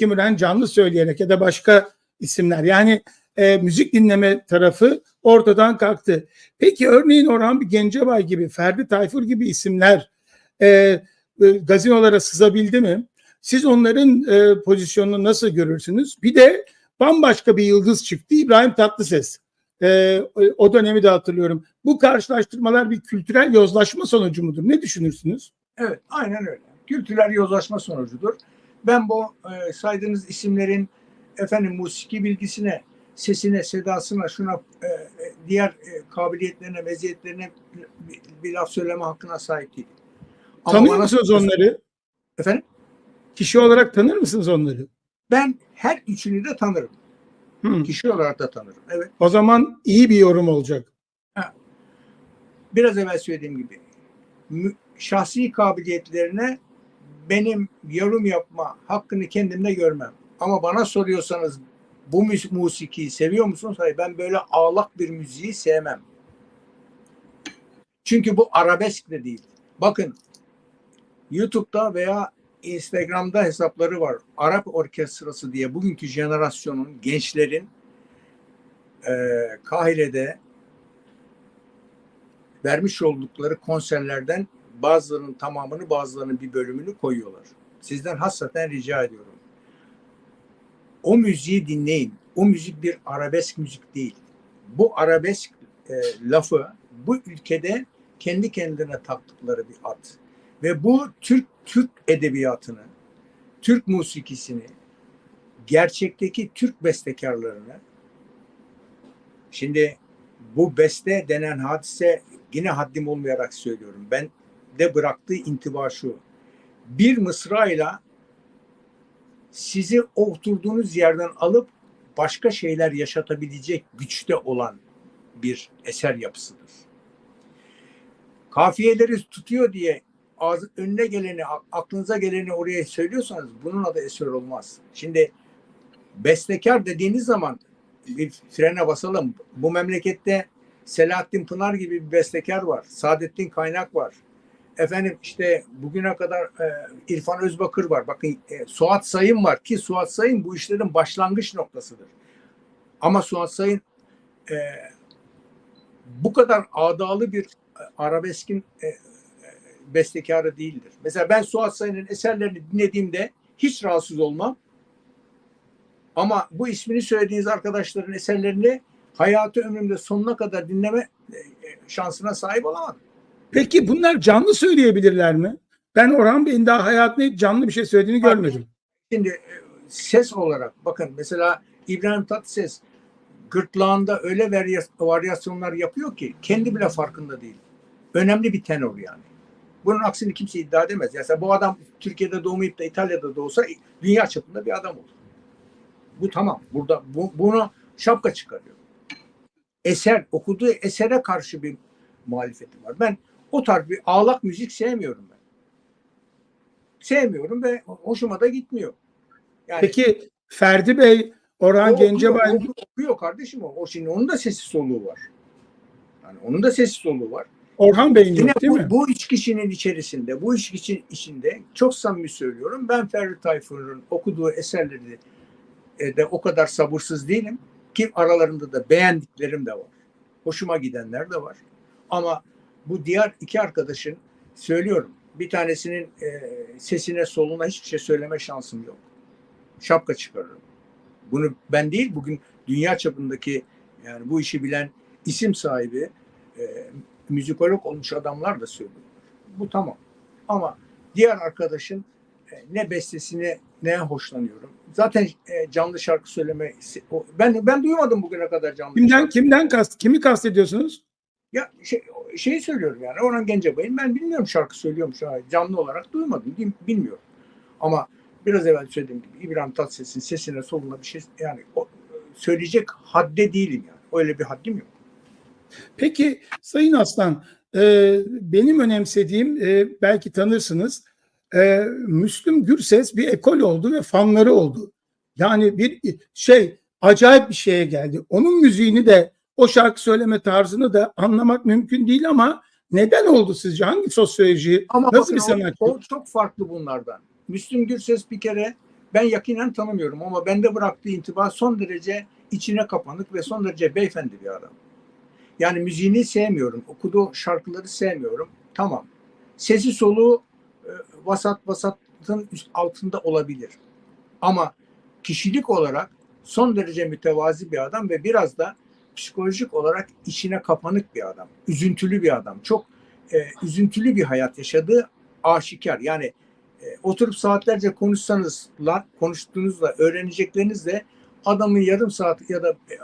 Müren canlı söyleyerek ya da başka isimler yani e, müzik dinleme tarafı ortadan kalktı. Peki örneğin Orhan Gencebay gibi, Ferdi Tayfur gibi isimler e, e, gazinolara sızabildi mi? Siz onların e, pozisyonunu nasıl görürsünüz? Bir de bambaşka bir yıldız çıktı İbrahim Tatlıses. E, o dönemi de hatırlıyorum. Bu karşılaştırmalar bir kültürel yozlaşma sonucu mudur? Ne düşünürsünüz? Evet, aynen öyle. Kültürel yozlaşma sonucudur. Ben bu e, saydığınız isimlerin efendim musiki bilgisine, sesine, sedasına, şuna e, e, diğer e, kabiliyetlerine, meziyetlerine bir, bir laf söyleme hakkına sahip değilim. Ama Tanıyor bana- musunuz onları? Efendim? Kişi olarak tanır mısınız onları? Ben her üçünü de tanırım. Hı. Kişi olarak da tanırım. Evet. O zaman iyi bir yorum olacak. Biraz evvel söylediğim gibi şahsi kabiliyetlerine benim yorum yapma hakkını kendimde görmem. Ama bana soruyorsanız bu musikiyi seviyor musunuz? Hayır ben böyle ağlak bir müziği sevmem. Çünkü bu arabesk de değil. Bakın YouTube'da veya Instagram'da hesapları var. Arap Orkestrası diye bugünkü jenerasyonun gençlerin eee Kahire'de vermiş oldukları konserlerden bazılarının tamamını bazılarının bir bölümünü koyuyorlar. Sizden hassaten rica ediyorum. O müziği dinleyin. O müzik bir arabesk müzik değil. Bu arabesk e, lafı bu ülkede kendi kendine taktıkları bir ad. Ve bu Türk Türk edebiyatını, Türk musikisini, gerçekteki Türk bestekarlarını şimdi bu beste denen hadise yine haddim olmayarak söylüyorum. Ben de bıraktığı intiba şu. Bir mısrayla sizi oturduğunuz yerden alıp başka şeyler yaşatabilecek güçte olan bir eser yapısıdır. Kafiyeleri tutuyor diye ağzı, önüne geleni, aklınıza geleni oraya söylüyorsanız bunun adı eser olmaz. Şimdi bestekar dediğiniz zaman bir frene basalım. Bu memlekette Selahattin Pınar gibi bir bestekar var. Saadettin Kaynak var. Efendim işte bugüne kadar e, İrfan Özbakır var. Bakın e, Suat Sayın var ki Suat Sayın bu işlerin başlangıç noktasıdır. Ama Suat Sayın e, bu kadar adalı bir e, arabeskin e, e, bestekarı değildir. Mesela ben Suat Sayın'ın eserlerini dinlediğimde hiç rahatsız olmam. Ama bu ismini söylediğiniz arkadaşların eserlerini hayatı ömrümde sonuna kadar dinleme e, e, şansına sahip olamadım. Peki bunlar canlı söyleyebilirler mi? Ben Orhan Bey'in daha hayatında hiç canlı bir şey söylediğini Bak, görmedim. Şimdi e, ses olarak bakın mesela İbrahim Tatlıses gırtlağında öyle varyas- varyasyonlar yapıyor ki kendi bile farkında değil. Önemli bir tenor yani. Bunun aksini kimse iddia edemez. Yani bu adam Türkiye'de doğmayıp da İtalya'da doğsa dünya çapında bir adam olur. Bu tamam. Burada bu, bunu şapka çıkarıyor. Eser, okuduğu esere karşı bir muhalefeti var. Ben o tarz bir ağlak müzik sevmiyorum ben. Sevmiyorum ve hoşuma da gitmiyor. Yani Peki Ferdi Bey, Orhan o Gencebay okuyor, okuyor kardeşim o. O şimdi onun da sesi soluğu var. Yani onun da sesi soluğu var. Orhan Bey'in yok değil bu, mi? bu üç kişinin içerisinde, bu üç kişinin içinde çok samimi söylüyorum. Ben Ferdi Tayfur'un okuduğu eserleri e, de o kadar sabırsız değilim ki aralarında da beğendiklerim de var. Hoşuma gidenler de var. Ama bu diğer iki arkadaşın söylüyorum. Bir tanesinin e, sesine soluna hiçbir şey söyleme şansım yok. Şapka çıkarırım. Bunu ben değil bugün dünya çapındaki yani bu işi bilen isim sahibi e, müzikolog olmuş adamlar da söylüyor. Bu tamam. Ama diğer arkadaşın e, ne bestesine ne hoşlanıyorum. Zaten e, canlı şarkı söyleme ben ben duymadım bugüne kadar canlı. Kimden şarkı. kimden kast kimi kastediyorsunuz? Ya şey, şeyi söylüyorum yani Orhan Gencebay'ın ben bilmiyorum şarkı söylüyormuş. Ha, Canlı olarak duymadım. bil- Bilmiyorum. Ama biraz evvel söylediğim gibi İbrahim Tatlıses'in sesine soluna bir şey yani o, söyleyecek hadde değilim yani. Öyle bir haddim yok. Peki Sayın Aslan, e, benim önemsediğim e, belki tanırsınız. E, Müslüm Gürses bir ekol oldu ve fanları oldu. Yani bir şey acayip bir şeye geldi. Onun müziğini de o şarkı söyleme tarzını da anlamak mümkün değil ama neden oldu sizce? Hangi sosyoloji? Ama Nasıl bakın bir o- sanatçı? O, çok farklı bunlardan. Müslüm Gürses bir kere ben yakinen tanımıyorum ama bende bıraktığı intiba son derece içine kapanık ve son derece beyefendi bir adam. Yani müziğini sevmiyorum, okuduğu şarkıları sevmiyorum. Tamam. Sesi soluğu e, vasat vasatın üst altında olabilir. Ama kişilik olarak son derece mütevazi bir adam ve biraz da psikolojik olarak içine kapanık bir adam. Üzüntülü bir adam. Çok e, üzüntülü bir hayat yaşadığı aşikar. Yani e, oturup saatlerce konuşsanız, la, konuştuğunuzla, öğreneceklerinizle adamın yarım saat ya da e,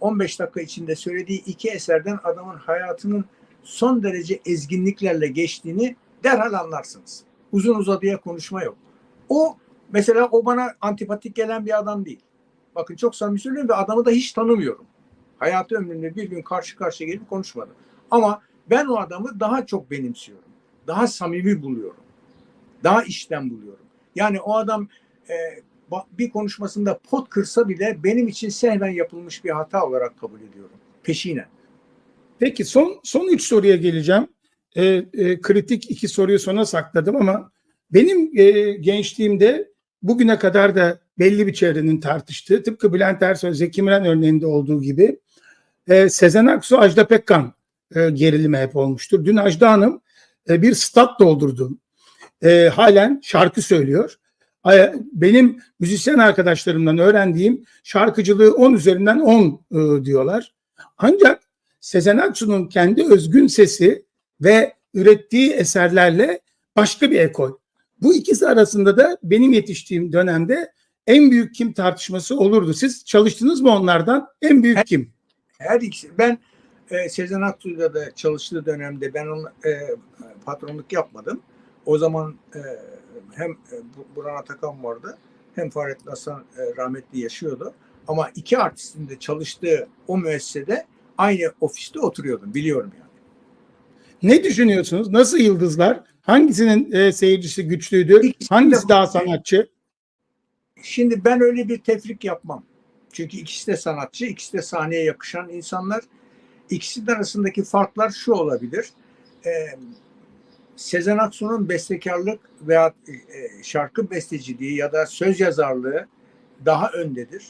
15 dakika içinde söylediği iki eserden adamın hayatının son derece ezginliklerle geçtiğini derhal anlarsınız. Uzun uzadıya konuşma yok. O mesela o bana antipatik gelen bir adam değil. Bakın çok samimi söylüyorum ve adamı da hiç tanımıyorum. Hayatı ömrümde bir gün karşı karşıya gelip konuşmadım. Ama ben o adamı daha çok benimsiyorum. Daha samimi buluyorum. Daha işten buluyorum. Yani o adam e, bir konuşmasında pot kırsa bile benim için sehven yapılmış bir hata olarak kabul ediyorum. Peşinen. Peki son son üç soruya geleceğim. E, e, kritik iki soruyu sona sakladım ama benim e, gençliğimde bugüne kadar da belli bir çevrenin tartıştığı tıpkı Bülent Ersoy, Zeki Müren örneğinde olduğu gibi e, Sezen Aksu, Ajda Pekkan e, gerilimi hep olmuştur. Dün Ajda Hanım e, bir stat doldurdu. E, halen şarkı söylüyor. Benim müzisyen arkadaşlarımdan öğrendiğim şarkıcılığı 10 üzerinden 10 e, diyorlar. Ancak Sezen Aksu'nun kendi özgün sesi ve ürettiği eserlerle başka bir ekol. Bu ikisi arasında da benim yetiştiğim dönemde en büyük kim tartışması olurdu. Siz çalıştınız mı onlardan? En büyük kim? Her ikisi. Ben e, Sezen Aksu'yla da çalıştığı dönemde ben onun e, patronluk yapmadım. O zaman e, hem e, Burhan Atakan vardı hem Fahrettin Hasan e, rahmetli yaşıyordu. Ama iki artistin de çalıştığı o müessesede aynı ofiste oturuyordum. Biliyorum yani. Ne düşünüyorsunuz? Nasıl yıldızlar? Hangisinin e, seyircisi güçlüydü? İkisi Hangisi daha sanatçı? Şimdi ben öyle bir tefrik yapmam. Çünkü ikisi de sanatçı, ikisi de sahneye yakışan insanlar. İkisinin arasındaki farklar şu olabilir. Ee, Sezen Aksu'nun bestekarlık veya e, şarkı besteciliği ya da söz yazarlığı daha öndedir.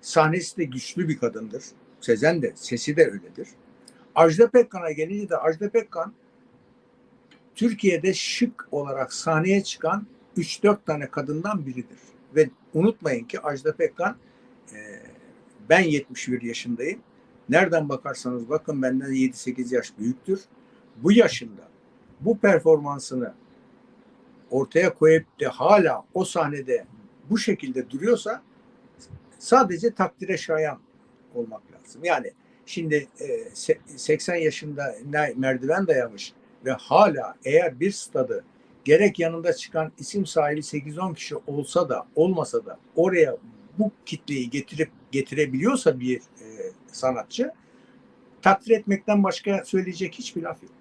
Sahnesi de güçlü bir kadındır. Sezen de, sesi de öyledir. Ajda Pekkan'a gelince de Ajda Pekkan Türkiye'de şık olarak sahneye çıkan 3-4 tane kadından biridir. Ve unutmayın ki Ajda Pekkan e, ben 71 yaşındayım. Nereden bakarsanız bakın benden 7-8 yaş büyüktür. Bu yaşında bu performansını ortaya koyup de hala o sahnede bu şekilde duruyorsa sadece takdire şayan olmak lazım. Yani şimdi e, se- 80 yaşında ne- merdiven dayamış ve hala eğer bir stadı gerek yanında çıkan isim sahibi 8-10 kişi olsa da olmasa da oraya bu kitleyi getirip getirebiliyorsa bir e, sanatçı takdir etmekten başka söyleyecek hiçbir laf yok.